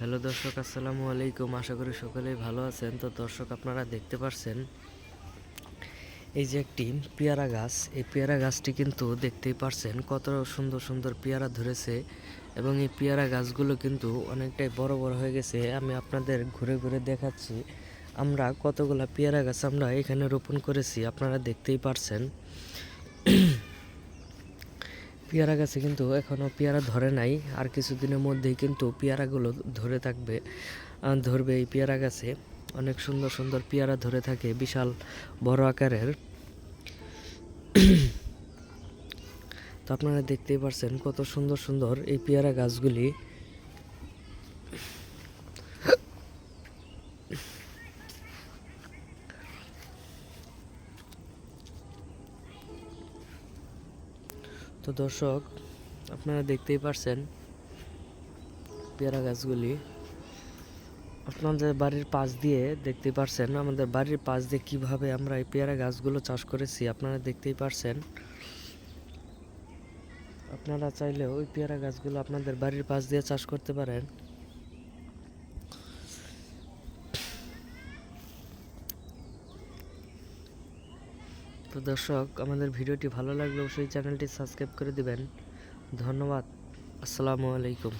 Hello দর্শক, আসসালামু আলাইকুম। আশা করি সকলেই ভালো আছেন। তো দর্শক, আপনারা দেখতে পাচ্ছেন এই যে একটি পেয়ারা গাছ। এই পেয়ারা গাছটি কিন্তু দেখতেই পারছেন কত সুন্দর সুন্দর পেয়ারা ধরেছে এবং এই পেয়ারা গাছগুলো কিন্তু অনেকটাই বড় বড় হয়ে গেছে। আমি আপনাদের ঘুরে ঘুরে দেখাচ্ছি। আমরা কতগুলা পেয়ারা গাছ আমরা এখানে রোপণ করেছি, আপনারা দেখতেই পারছেন। পেয়ারা গাছে কিন্তু এখনও পেয়ারা ধরে নাই। আর কিছুদিনের মধ্যেই কিন্তু পেয়ারাগুলো ধরে থাকবে ধরবে এই পেয়ারা গাছে। অনেক সুন্দর সুন্দর পেয়ারা ধরে থাকে, বিশাল বড় আকারের। তো আপনারা দেখতেই পারছেন কত সুন্দর সুন্দর এই পেয়ারা গাছগুলি। তো দর্শক, আপনারা দেখতেই পারছেন পেয়ারা গাছগুলি। আপনাদের বাড়ির পাশ দিয়ে দেখতে পারছেন, আমাদের বাড়ির পাশ দিয়ে কীভাবে আমরা এই পেয়ারা গাছগুলো চাষ করেছি, আপনারা দেখতেই পারছেন। আপনারা চাইলেও ওই পেয়ারা গাছগুলো আপনাদের বাড়ির পাশ দিয়ে চাষ করতে পারেন। তো দর্শক আমাদের ভিডিওটি ভালো লাগলে অবশ্যই চ্যানেলটি সাবস্ক্রাইব করে দিবেন। ধন্যবাদ। আসসালামু আলাইকুম।